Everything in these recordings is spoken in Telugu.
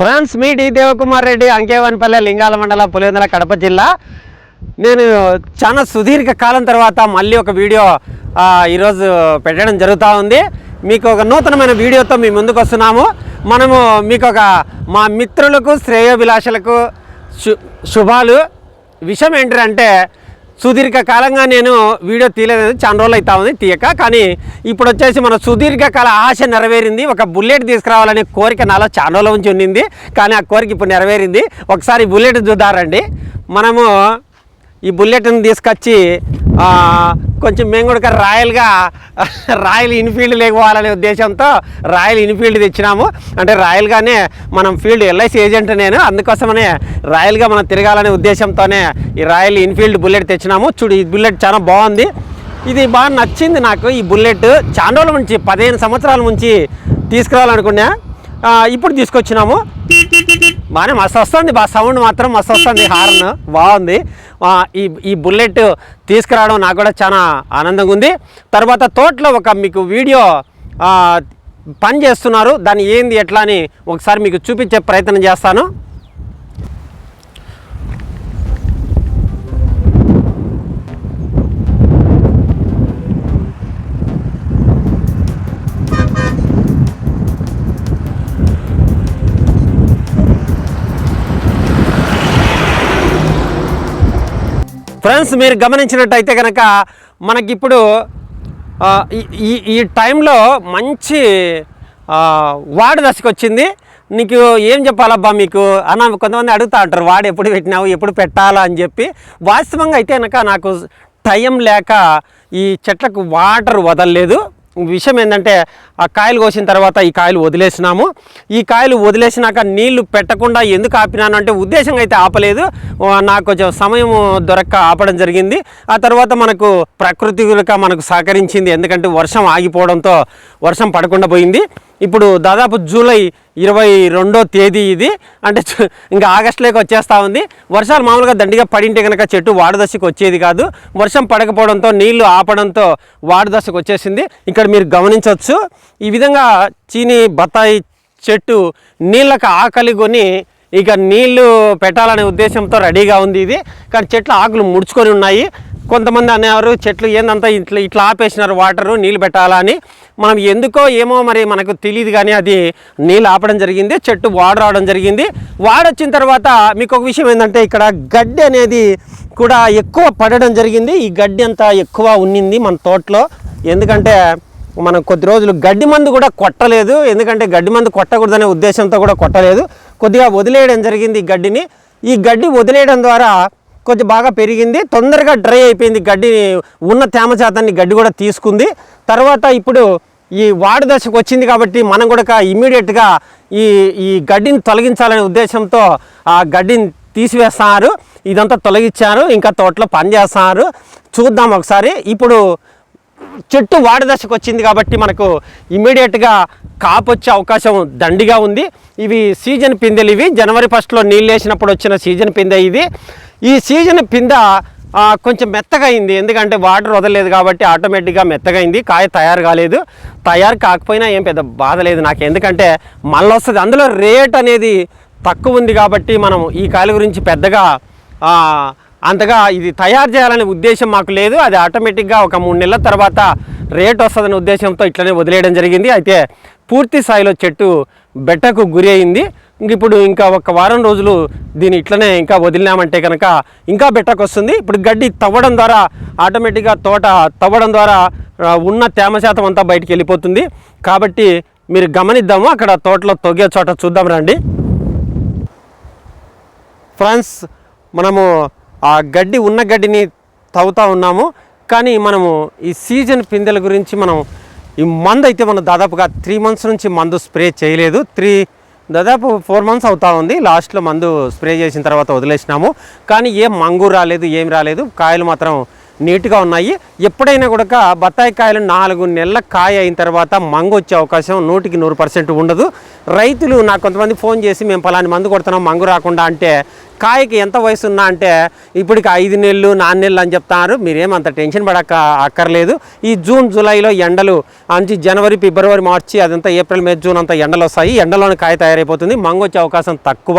ఫ్రెండ్స్ మీ డి దేవకుమార్ రెడ్డి అంకేవన్పల్లె లింగాల మండల పులివెందుల కడప జిల్లా. నేను చాలా సుదీర్ఘ కాలం తర్వాత మళ్ళీ ఒక వీడియో ఈరోజు పెట్టడం జరుగుతూ ఉంది. మీకు ఒక నూతనమైన వీడియోతో మీ ముందుకు వస్తున్నాము. మనము మీకు ఒక మా మిత్రులకు శ్రేయోభిలాషలకు శుభాలు. విషయం ఏంటంటే సుదీర్ఘకాలంగా నేను వీడియో తీయలేదు. చాలా రోజులు అవుతా ఉంది తీయక. కానీ ఇప్పుడు వచ్చేసి మన సుదీర్ఘకాల ఆశ నెరవేరింది. ఒక బుల్లెట్ తీసుకురావాలనే కోరిక నాలో చాలా రోజుల నుంచి ఉండింది. కానీ ఆ కోరిక ఇప్పుడు నెరవేరింది. ఒకసారి బుల్లెట్ చూద్దారండి మనము ఈ బుల్లెట్ని తీసుకొచ్చి కొంచెం మేము కూడా రాయల్గా రాయల్ ఇన్ఫీల్డ్ లేకపోవాలనే ఉద్దేశంతో రాయల్ ఇన్ఫీల్డ్ తెచ్చినాము. అంటే రాయల్గానే మనం ఫీల్డ్ ఎల్ఐసి ఏజెంట్ నేను. అందుకోసమనే రాయల్గా మనం తిరగాలనే ఉద్దేశంతోనే ఈ రాయల్ ఇన్ఫీల్డ్ బుల్లెట్ తెచ్చినాము. చూడు ఈ బుల్లెట్ చాలా బాగుంది. ఇది బాగా నచ్చింది నాకు. ఈ బుల్లెట్ చాలా రోజుల నుంచి పదిహేను సంవత్సరాల నుంచి తీసుకురావాలనుకున్నా. ఇప్పుడు తీసుకొచ్చినాము. బాగానే మస్తు వస్తుంది. బా సౌండ్ మాత్రం మస్తు వస్తుంది. హార్న్ బాగుంది. ఈ ఈ బుల్లెట్ తీసుకురావడం నాకు కూడా చాలా ఆనందంగా ఉంది. తర్వాత తోటలో ఒక మీకు వీడియో పని చేస్తున్నారు. దాన్ని ఏంది ఎట్లా అని ఒకసారి మీకు చూపించే ప్రయత్నం చేస్తాను. ఫ్రెండ్స్ మీరు గమనించినట్టయితే కనుక మనకిప్పుడు ఈ- ఈ టైంలో మంచి వాడి వాడు దశకు వచ్చింది నీకు ఏం చెప్పాలబ్బా మీకు? అన్న కొంతమంది అడుగుతూ ఉంటారు వాడు ఎప్పుడు పెట్టినావు? ఎప్పుడు పెట్టాలా? అని చెప్పి. వాస్తవంగా అయితే కనుక నాకు టైం లేక ఈ చెట్లకు వాటర్ వదలలేదు. విషయం ఏంటంటే ఆ కాయలు కోసిన తర్వాత ఈ కాయలు వదిలేసినాము. ఈ కాయలు వదిలేసినాక నీళ్ళు పెట్టకుండా ఎందుకు ఆపినాను అంటే ఉద్దేశంగా అయితే ఆపలేదు. నాకు కొంచెం సమయం దొరక్క ఆపడం జరిగింది. ఆ తర్వాత మనకు ప్రకృతి మనకు సహకరించింది. ఎందుకంటే వర్షం ఆగిపోవడంతో వర్షం పడకుండా పోయింది. ఇప్పుడు దాదాపు జూలై ఇరవై రెండో తేదీ ఇది. అంటే ఇంకా ఆగస్టులోకి వచ్చేస్తూ ఉంది. వర్షాలు మామూలుగా దండిగా పడింటే కనుక చెట్టు వాడదశకు వచ్చేది కాదు. వర్షం పడకపోవడంతో నీళ్ళు ఆపడంతో వాడదశకు వచ్చేసింది. ఇక్కడ మీరు గమనించవచ్చు. ఈ విధంగా చీని బత్తాయి చెట్టు నీళ్ళకి ఆకలి కొని ఇక నీళ్ళు పెట్టాలనే ఉద్దేశంతో రెడీగా ఉంది ఇది. కానీ చెట్ల ఆకులు ముడుచుకొని ఉన్నాయి. కొంతమంది అనేవారు చెట్లు ఏందంతా ఇట్లా ఇట్లా ఆపేసినారు వాటరు నీళ్ళు పెట్టాలా అని. మనం ఎందుకో ఏమో మరి మనకు తెలియదు కానీ అది నీళ్ళు ఆపడం జరిగింది చెట్టు వాడరావడం జరిగింది. వాడొచ్చిన తర్వాత మీకు ఒక విషయం ఏంటంటే ఇక్కడ గడ్డి అనేది కూడా ఎక్కువ పడడం జరిగింది. ఈ గడ్డి అంతా ఎక్కువ ఉన్నింది మన తోటలో. ఎందుకంటే మనం కొద్ది రోజులు గడ్డి మందు కూడా కొట్టలేదు. ఎందుకంటే గడ్డి మందు కొట్టకూడదనే ఉద్దేశంతో కూడా కొట్టలేదు. కొద్దిగా వదిలేయడం జరిగింది ఈ గడ్డిని. ఈ గడ్డి వదిలేయడం ద్వారా కొంచెం బాగా పెరిగింది తొందరగా డ్రై అయిపోయింది గడ్డి ఉన్న తేమ శాతాన్ని గడ్డి కూడా తీసుకుంది. తర్వాత ఇప్పుడు ఈ వాడు దశకు వచ్చింది కాబట్టి మనం కూడా ఇమీడియట్గా ఈ ఈ గడ్డిని తొలగించాలనే ఉద్దేశంతో ఆ గడ్డిని తీసివేస్తున్నారు. ఇదంతా తొలగించారు ఇంకా తోటలో పని చేస్తున్నారు చూద్దాం ఒకసారి. ఇప్పుడు చెట్టు వాడి దశకు వచ్చింది కాబట్టి మనకు ఇమీడియట్గా కాపు వచ్చే అవకాశం దండిగా ఉంది. ఇవి సీజన్ పిందెలు ఇవి. జనవరి ఫస్ట్లో నీళ్ళు వేసినప్పుడు వచ్చిన సీజన్ పిందె ఇది. ఈ సీజన్ పింద కొంచెం మెత్తగా అయింది. ఎందుకంటే వాటర్ వదలలేదు కాబట్టి ఆటోమేటిక్గా మెత్తగైంది కాయ తయారు కాలేదు. తయారు కాకపోయినా ఏం పెద్ద బాధ లేదు నాకు. ఎందుకంటే మళ్ళీ వస్తుంది. అందులో రేట్ అనేది తక్కువ ఉంది కాబట్టి మనం ఈ కాయల గురించి పెద్దగా అంతగా ఇది తయారు చేయాలనే ఉద్దేశం మాకు లేదు. అది ఆటోమేటిక్గా ఒక మూడు నెలల తర్వాత రేట్ వస్తుందనే ఉద్దేశంతో ఇట్లనే వదిలేయడం జరిగింది. అయితే పూర్తి స్థాయిలో చెట్టు బెట్టకు గురి అయింది. ఇంక ఇప్పుడు ఇంకా ఒక వారం రోజులు దీన్ని ఇట్లనే ఇంకా వదిలినామంటే కనుక ఇంకా బెట్టకు వస్తుంది. ఇప్పుడు గడ్డి తవ్వడం ద్వారా ఆటోమేటిక్గా తోట తవ్వడం ద్వారా ఉన్న తేమ శాతం అంతా బయటికి వెళ్ళిపోతుంది. కాబట్టి మీరు గమనిద్దాము అక్కడ తోటలో తొగే చోట చూద్దాం రండి. ఫ్రెండ్స్ మనము ఆ గడ్డి ఉన్న గడ్డిని తవ్వుతూ ఉన్నాము. కానీ మనము ఈ సీజన్ పిందెల గురించి మనం ఈ మందు అయితే మనం దాదాపుగా త్రీ మంత్స్ నుంచి మందు స్ప్రే చేయలేదు. త్రీ దాదాపు ఫోర్ మంత్స్ అవుతా ఉంది. లాస్ట్లో మందు స్ప్రే చేసిన తర్వాత వదిలేసినాము. కానీ ఏం మంగు రాలేదు ఏం రాలేదు. కాయలు మాత్రం నీట్గా ఉన్నాయి. ఎప్పుడైనా కూడా బత్తాయి కాయలు నాలుగు నెలల కాయ అయిన తర్వాత మంగు వచ్చే అవకాశం నూటికి నూరు పర్సెంట్ ఉండదు. రైతులు నాకు కొంతమంది ఫోన్ చేసి మేము పలాని మందు కొడుతున్నాం మంగు రాకుండా అంటే కాయకి ఎంత వయసు ఉన్నా అంటే ఇప్పటికి ఐదు నెలలు నాలుగు నెలలు అని చెప్తున్నారు మీరేమంత టెన్షన్ పడక అక్కర్లేదు. ఈ జూన్ జూలైలో ఎండలు అంచి జనవరి ఫిబ్రవరి మార్చి అదంతా ఏప్రిల్ మే జూన్ అంతా ఎండలు వస్తాయి. ఎండలోనే కాయ తయారైపోతుంది. మంగు వచ్చే అవకాశం తక్కువ.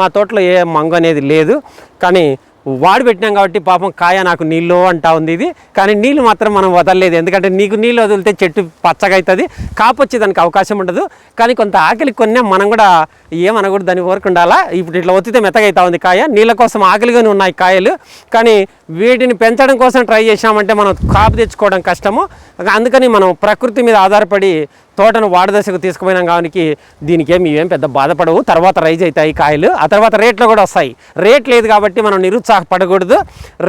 మా తోటలో ఏ మంగు అనేది లేదు. కానీ వాడి పెట్టినాం కాబట్టి పాపం కాయ నాకు నీళ్ళు అంటా ఉంది ఇది. కానీ నీళ్ళు మాత్రం మనం వదలలేదు. ఎందుకంటే నీకు నీళ్ళు వదిలితే చెట్టు పచ్చగా అవుతుంది కాపొచ్చే దానికి అవకాశం ఉండదు. కానీ కొంత ఆకలి కొన్నా మనం కూడా ఏమనకూడదు. దాన్ని ఉండాలా? ఇప్పుడు ఇట్లా ఒత్తితే మెత్తగా అవుతా ఉంది కాయ. నీళ్ళ కోసం ఆకలిగానే ఉన్నాయి కాయలు. కానీ వీటిని పెంచడం కోసం ట్రై చేసామంటే మనం కాపు తెచ్చుకోవడం కష్టము. అందుకని మనం ప్రకృతి మీద ఆధారపడి తోటను వాడదశకు తీసుకుపోయినాం కాబట్టి దీనికి ఏమి ఏం పెద్ద బాధపడవు. తర్వాత రైజ్ అవుతాయి కాయలు. ఆ తర్వాత రేట్లు కూడా వస్తాయి. రేట్ లేదు కాబట్టి మనం నిరుత్సాహపడకూడదు.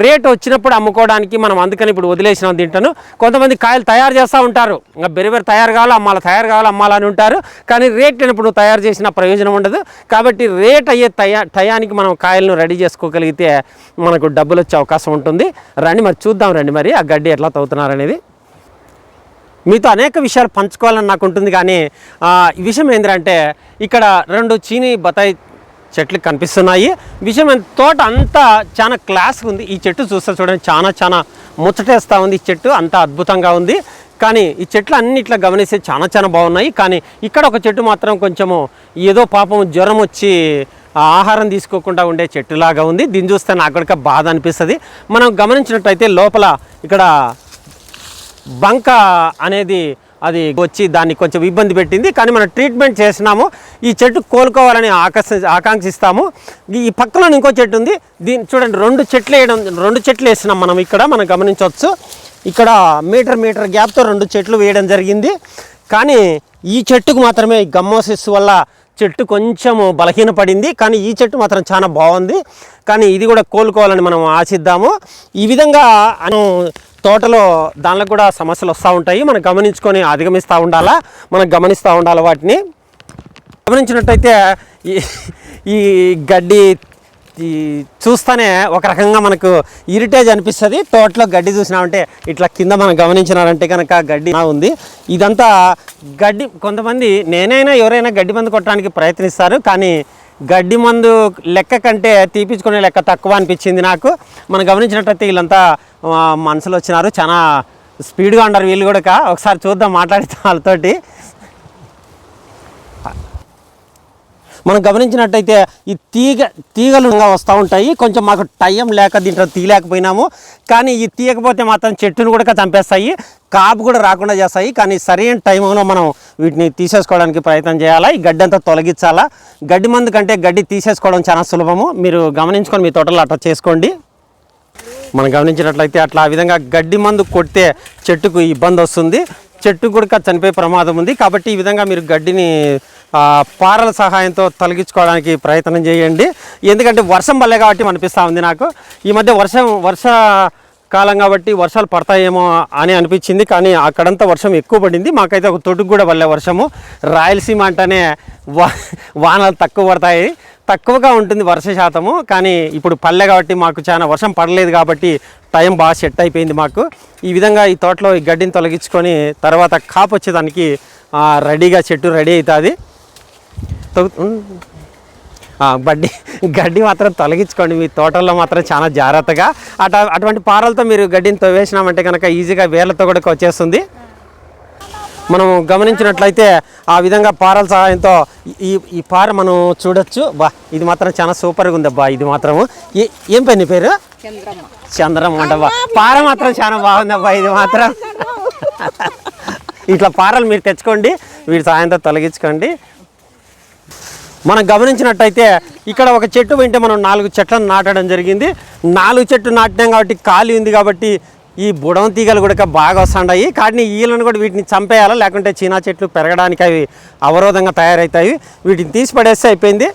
రేట్ వచ్చినప్పుడు అమ్ముకోవడానికి మనం అందుకని ఇప్పుడు వదిలేసినాం తింటాను. కొంతమంది కాయలు తయారు చేస్తూ ఉంటారు. ఇంకా బెరిబెరి తయారు కావాలి అమ్మాలి తయారు కావాలి అమ్మాలని ఉంటారు. కానీ రేట్ లేనప్పుడు తయారు చేసిన ప్రయోజనం ఉండదు. కాబట్టి రేట్ అయ్యే టయా టయానికి మనం కాయలను రెడీ చేసుకోగలిగితే మనకు డబ్బులు వచ్చే అవకాశం ఉంటుంది. రండి మరి చూద్దాం రండి మరి ఆ గడ్డి ఎట్లా తవ్వుతున్నారు అనేది. మీతో అనేక విషయాలు పంచుకోవాలని నాకు ఉంటుంది కానీ ఈ విషయం ఏంటంటే ఇక్కడ రెండు చీని బతాయి చెట్లు కనిపిస్తున్నాయి. విషయం తోట అంతా చాలా క్లాస్ ఉంది. ఈ చెట్టు చూస్తే చూడండి చాలా చాలా ముచ్చటేస్తూ ఉంది. ఈ చెట్టు అంత అద్భుతంగా ఉంది. కానీ ఈ చెట్లు అన్ని ఇట్లా గమనిస్తే చాలా చాలా బాగున్నాయి. కానీ ఇక్కడ ఒక చెట్టు మాత్రం కొంచెము ఏదో పాపం జ్వరం వచ్చి ఆహారం తీసుకోకుండా ఉండే చెట్టులాగా ఉంది. దీన్ని చూస్తే నాకు కూడా బాధ అనిపిస్తుంది. మనం గమనించినట్టయితే లోపల ఇక్కడ బంక అనేది అది వచ్చి దాన్ని కొంచెం ఇబ్బంది పెట్టింది. కానీ మనం ట్రీట్మెంట్ చేసినాము. ఈ చెట్టు కోలుకోవాలని ఆకర్ష ఆకాంక్షిస్తాము. ఈ- పక్కన ఇంకో చెట్టు ఉంది. దీన్ని చూడండి రెండు చెట్లు వేయడం రెండు చెట్లు వేసినాం మనం ఇక్కడ మనం గమనించవచ్చు. ఇక్కడ మీటర్ మీటర్ గ్యాప్తో రెండు చెట్లు వేయడం జరిగింది. కానీ ఈ చెట్టుకు మాత్రమే గమ్మోసిస్ వల్ల చెట్టు కొంచెము బలహీనపడింది. కానీ ఈ చెట్టు మాత్రం చాలా బాగుంది. కానీ ఇది కూడా కోలుకోవాలని మనం ఆశిద్దాము. ఈ విధంగా మనం తోటలో దానిలో కూడా సమస్యలు వస్తూ ఉంటాయి. మనం గమనించుకొని అధిగమిస్తూ ఉండాలా? మనం గమనిస్తూ ఉండాలి వాటిని? గమనించినట్టయితే ఈ ఈ గడ్డి ఈ చూస్తేనే ఒక రకంగా మనకు ఇరిటేజ్ అనిపిస్తుంది. తోటలో గడ్డి చూసినామంటే ఇట్లా కింద మనం గమనించినారంటే కనుక గడ్డి ఉంది. ఇదంతా గడ్డి కొంతమంది నేనైనా ఎవరైనా గడ్డి మందు కొట్టడానికి ప్రయత్నిస్తారు. కానీ గడ్డి మందు లెక్క కంటే తీపించుకునే లెక్క తక్కువ అనిపించింది నాకు. మనం గమనించినట్టయితే వీళ్ళంతా మనసులో వచ్చినారు. చాలా స్పీడ్గా ఉన్నారు వీళ్ళు కూడా. ఒకసారి చూద్దాం మాట్లాడితే వాళ్ళతోటి. మనం గమనించినట్టయితే ఈ తీగ తీగలు వస్తూ ఉంటాయి. కొంచెం మాకు టైం లేక దీంట్లో తీయలేకపోయినాము. కానీ ఈ తీయకపోతే మాత్రం చెట్టును కూడా చంపేస్తాయి. కాపు కూడా రాకుండా చేస్తాయి. కానీ సరైన టైంలో మనం వీటిని తీసేసుకోవడానికి ప్రయత్నం చేయాలా? ఈ గడ్డి అంతా తొలగించాలా? గడ్డి మందు కంటే గడ్డి తీసేసుకోవడం చాలా సులభము. మీరు గమనించుకొని మీ తోటలో అట్లా చేసుకోండి. మనం గమనించినట్లయితే అట్లా ఆ విధంగా గడ్డి మందు కొడితే చెట్టుకు ఇబ్బంది వస్తుంది. చెట్టు కూడా చనిపోయే ప్రమాదం ఉంది. కాబట్టి ఈ విధంగా మీరు గడ్డిని పారల సహాయంతో తొలగించుకోవడానికి ప్రయత్నం చేయండి. ఎందుకంటే వర్షం వల్లే కాబట్టి అనిపిస్తూ ఉంది నాకు. ఈ మధ్య వర్షం వర్ష కాలం కాబట్టి వర్షాలు పడతాయేమో అని అనిపించింది కానీ అక్కడంతా వర్షం ఎక్కువ పడింది. మాకైతే ఒక తొడుగు కూడా పడలే వర్షము. రాయలసీమ అంటేనే వా వానలు తక్కువ పడతాయి. తక్కువగా ఉంటుంది వర్ష శాతము కానీ ఇప్పుడు పల్లె కాబట్టి మాకు చాలా వర్షం పడలేదు కాబట్టి టైం బాగా సెట్ అయిపోయింది మాకు. ఈ విధంగా ఈ తోటలో ఈ గడ్డిని తొలగించుకొని తర్వాత కాపు వచ్చేదానికి రెడీగా చెట్టు రెడీ అవుతుంది. బడ్డి గడ్డి మాత్రం తొలగించుకోండి. మీ తోటల్లో మాత్రం చాలా జాగ్రత్తగా. అట అటువంటి పారలతో మీరు గడ్డిని తవ్వేసినామంటే కనుక ఈజీగా వేర్లతో కూడా వచ్చేస్తుంది. మనం గమనించినట్లయితే ఆ విధంగా పారల సహాయంతో ఈ ఈ పార మనం చూడొచ్చు. బా ఇది మాత్రం చాలా సూపర్గా ఉంది అబ్బా ఇది మాత్రము. ఏ- ఏం పేరు చంద్రమ్మ. చంద్రం అంటబ్బా పార మాత్రం చాలా బాగుంది అబ్బా ఇది మాత్రం. ఇట్లా పారలు మీరు తెచ్చుకోండి వీటి సహాయంతో తొలగించుకోండి. మనం గమనించినట్టయితే ఇక్కడ ఒక చెట్టు వెంటే మనం నాలుగు చెట్లను నాటడం జరిగింది. నాలుగు చెట్టు నాటినాం కాబట్టి ఖాళీ ఉంది కాబట్టి ఈ బుడమ తీగలు కూడా బాగా వస్తున్నాయి కానీ ఈలను కూడా వీటిని చంపేయాలా? లేకుంటే చీనా చెట్లు పెరగడానికి అవి అవరోధంగా తయారవుతాయి వీటిని తీసి పడేస్తే అయిపోయింది.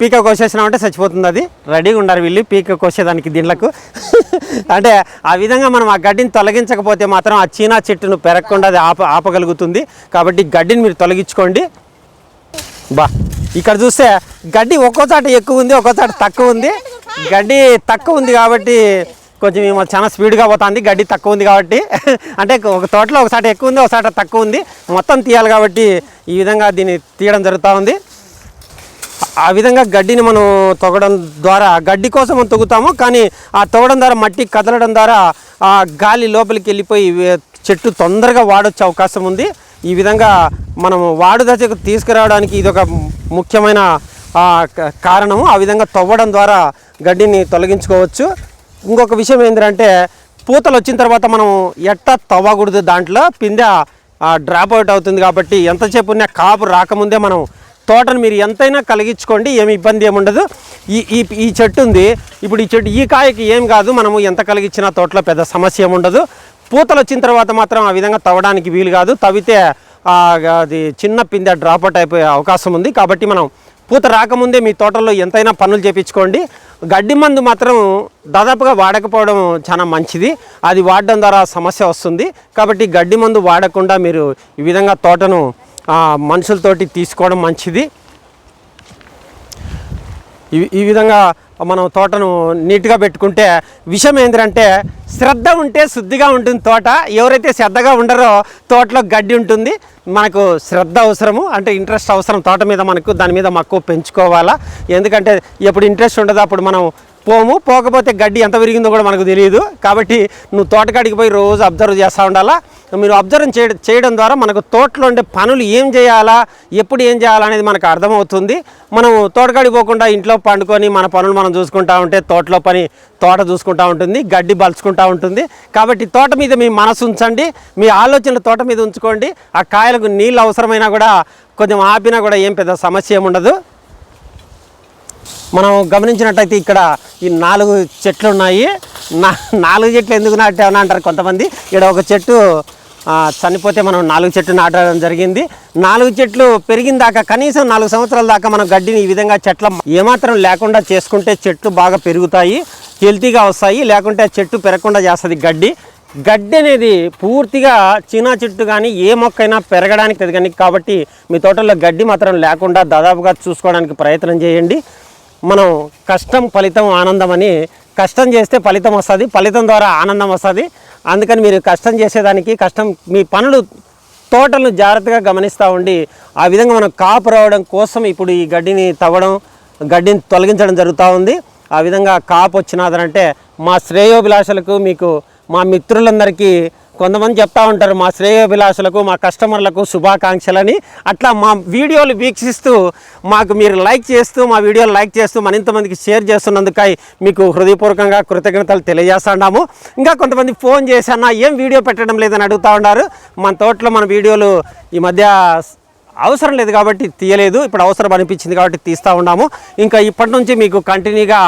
పీక కోసేసినామంటే చచ్చిపోతుంది అది. రెడీగా ఉండాలి వీళ్ళు పీక కోసేదానికి దీంట్లకు. అంటే ఆ విధంగా మనం ఆ గడ్డిని తొలగించకపోతే మాత్రం ఆ చీనా చెట్టును పెరగకుండా అది ఆప ఆపగలుగుతుంది. కాబట్టి గడ్డిని మీరు తొలగించుకోండి. బా ఇక్కడ చూస్తే గడ్డి ఒక్కో చాట ఎక్కువ ఉంది ఒక్కో చాట తక్కువ ఉంది. గడ్డి తక్కువ ఉంది కాబట్టి కొంచెం చాలా స్పీడ్గా పోతుంది గడ్డి తక్కువ ఉంది కాబట్టి. అంటే ఒక తోటలో ఒకసారి ఎక్కువ ఉంది ఒకసారి తక్కువ ఉంది. మొత్తం తీయాలి కాబట్టి ఈ విధంగా దీన్ని తీయడం జరుగుతూ ఉంది. ఆ విధంగా గడ్డిని మనం తొగడం ద్వారా గడ్డి కోసం మనం తొగుతాము కానీ ఆ తొగడం ద్వారా మట్టి కదలడం ద్వారా ఆ గాలి లోపలికి వెళ్ళిపోయి చెట్టు తొందరగా వాడొచ్చే అవకాశం ఉంది. ఈ విధంగా మనం వాడు దశకు తీసుకురావడానికి ఇది ఒక ముఖ్యమైన క- కారణము. ఆ విధంగా తవ్వడం ద్వారా గడ్డిని తొలగించుకోవచ్చు. ఇంకొక విషయం ఏంటంటే పూతలు వచ్చిన తర్వాత మనం ఎట్ట తవ్వకూడదు దాంట్లో? పిందె డ్రాప్ అవుట్ అవుతుంది కాబట్టి ఎంతసేపు ఉన్న కాపు రాకముందే మనం తోటను మీరు ఎంతైనా కలిగించుకోండి ఏమి ఇబ్బంది ఏముండదు ఈ ఈ ఈ చెట్టు ఉంది. ఇప్పుడు ఈ చెట్టు ఈ కాయకి ఏం కాదు. మనము ఎంత కలిగించినా తోటలో పెద్ద సమస్య ఏముండదు ఉండదు. పూతలు వచ్చిన తర్వాత మాత్రం ఆ విధంగా తవ్వడానికి వీలు కాదు. తవ్వితే అది చిన్న పిందె డ్రాప్ అవుట్ అయిపోయే అవకాశం ఉంది. కాబట్టి మనం పూత రాకముందే మీ తోటలో ఎంతైనా పనులు చేపించుకోండి. గడ్డి మందు మాత్రం దాదాపుగా వాడకపోవడం చాలా మంచిది. అది వాడడం ద్వారా సమస్య వస్తుంది. కాబట్టి గడ్డి మందు వాడకుండా మీరు ఈ విధంగా తోటను మనుషులతోటి తీసుకోవడం మంచిది. ఈ విధంగా మనం తోటను నీట్గా పెట్టుకుంటే విషయం ఏంటంటే శ్రద్ధ ఉంటే శుద్ధిగా ఉంటుంది తోట. ఎవరైతే శ్రద్ధగా ఉండరో తోటలో గడ్డి ఉంటుంది. మనకు శ్రద్ధ అవసరము. అంటే ఇంట్రెస్ట్ అవసరం తోట మీద మనకు దాని మీద మక్కువ పెంచుకోవాలా. ఎందుకంటే ఎప్పుడు ఇంట్రెస్ట్ ఉండదు అప్పుడు మనం పోము. పోకపోతే గడ్డి ఎంత విరిగిందో కూడా మనకు తెలియదు. కాబట్టి నువ్వు తోటకాడికి పోయి రోజు అబ్జర్వ్ చేస్తూ ఉండాలా. మీరు అబ్జర్వ్ చేయడం చేయడం ద్వారా మనకు తోటలో ఉండే పనులు ఏం చేయాలా ఎప్పుడు ఏం చేయాలా అనేది మనకు అర్థమవుతుంది. మనం తోటగాడి పోకుండా ఇంట్లో పండుకొని మన పనులు మనం చూసుకుంటా ఉంటే తోటలో పని తోట చూసుకుంటా ఉంటుంది గడ్డి బలుచుకుంటా ఉంటుంది. కాబట్టి తోట మీద మీ మనసు ఉంచండి మీ ఆలోచనలు తోట మీద ఉంచుకోండి. ఆ కాయలకు నీళ్ళు అవసరమైనా కూడా కొంచెం ఆపినా కూడా ఏం పెద్ద సమస్య ఉండదు. మనం గమనించినట్టయితే ఇక్కడ ఈ నాలుగు చెట్లు ఉన్నాయి. నా నాలుగు చెట్లు ఎందుకు నాటామని అంటారు కొంతమంది. ఇక్కడ ఒక చెట్టు చనిపోతే మనం నాలుగు చెట్లు నాటడం జరిగింది. నాలుగు చెట్లు పెరిగిన దాకా కనీసం నాలుగు సంవత్సరాల దాకా మనం గడ్డిని ఈ విధంగా చెట్ల ఏమాత్రం లేకుండా చేసుకుంటే చెట్లు బాగా పెరుగుతాయి హెల్తీగా వస్తాయి. లేకుంటే చెట్టు పెరగకుండా చేస్తుంది గడ్డి. గడ్డి అనేది పూర్తిగా చీనా చెట్టు కానీ ఏ మొక్కైనా పెరగడానికి ఎదగడానికి కాబట్టి మీ తోటలో గడ్డి మాత్రం లేకుండా దాదాపుగా చూసుకోవడానికి ప్రయత్నం చేయండి. మనం కష్టం ఫలితం ఆనందం అని కష్టం చేస్తే ఫలితం వస్తుంది ఫలితం ద్వారా ఆనందం వస్తుంది. అందుకని మీరు కష్టం చేసేదానికి కష్టం మీ పనులు తోటలను జాగ్రత్తగా గమనిస్తూ ఉండి ఆ విధంగా మనం కాపు రావడం కోసం ఇప్పుడు ఈ గడ్డిని తవ్వడం గడ్డిని తొలగించడం జరుగుతూ ఉంది. ఆ విధంగా కాపు వచ్చినాదనంటే మా శ్రేయోభిలాషలకు మీకు మా మిత్రులందరికీ కొంతమంది చెప్తా ఉంటారు మా శ్రేయోభిలాషులకు మా కస్టమర్లకు శుభాకాంక్షలని. అట్లా మా వీడియోలు వీక్షిస్తూ మాకు మీరు లైక్ చేస్తూ మా వీడియోలు లైక్ చేస్తూ మరింతమందికి షేర్ చేస్తున్నందుకై మీకు హృదయపూర్వకంగా కృతజ్ఞతలు తెలియజేస్తున్నాము. ఇంకా కొంతమంది ఫోన్ చేశానా ఏం వీడియో పెట్టడం లేదని అడుగుతూ ఉన్నారు? మన తోటలో మన వీడియోలు ఈ మధ్య అవసరం లేదు కాబట్టి తీయలేదు. ఇప్పుడు అవసరం అనిపించింది కాబట్టి తీస్తూ ఉన్నాము. ఇంకా ఇప్పటి నుంచి మీకు కంటిన్యూగా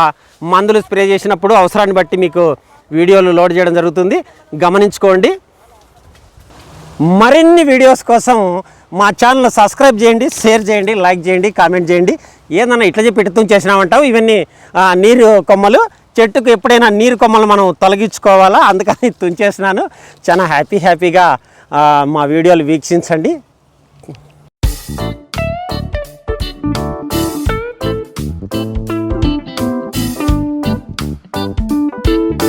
మందులు స్ప్రే చేసినప్పుడు అవసరాన్ని బట్టి మీకు వీడియోలు లోడ్ చేయడం జరుగుతుంది. గమనించుకోండి. మరిన్ని వీడియోస్ కోసం మా ఛానల్ సబ్స్క్రైబ్ చేయండి షేర్ చేయండి లైక్ చేయండి కామెంట్ చేయండి. ఏందన్నా ఇట్లా చెప్పి ఇటుతం చేసినామంటావు ఇవన్నీ నీరు కొమ్మలు చెట్టుకు ఎప్పుడైనా నీరు కొమ్మలు మనం తొలగించుకోవాలా? అందుకని తుంచేసినాను. చాలా హ్యాపీ హ్యాపీగా మా వీడియోలు వీక్షించండి.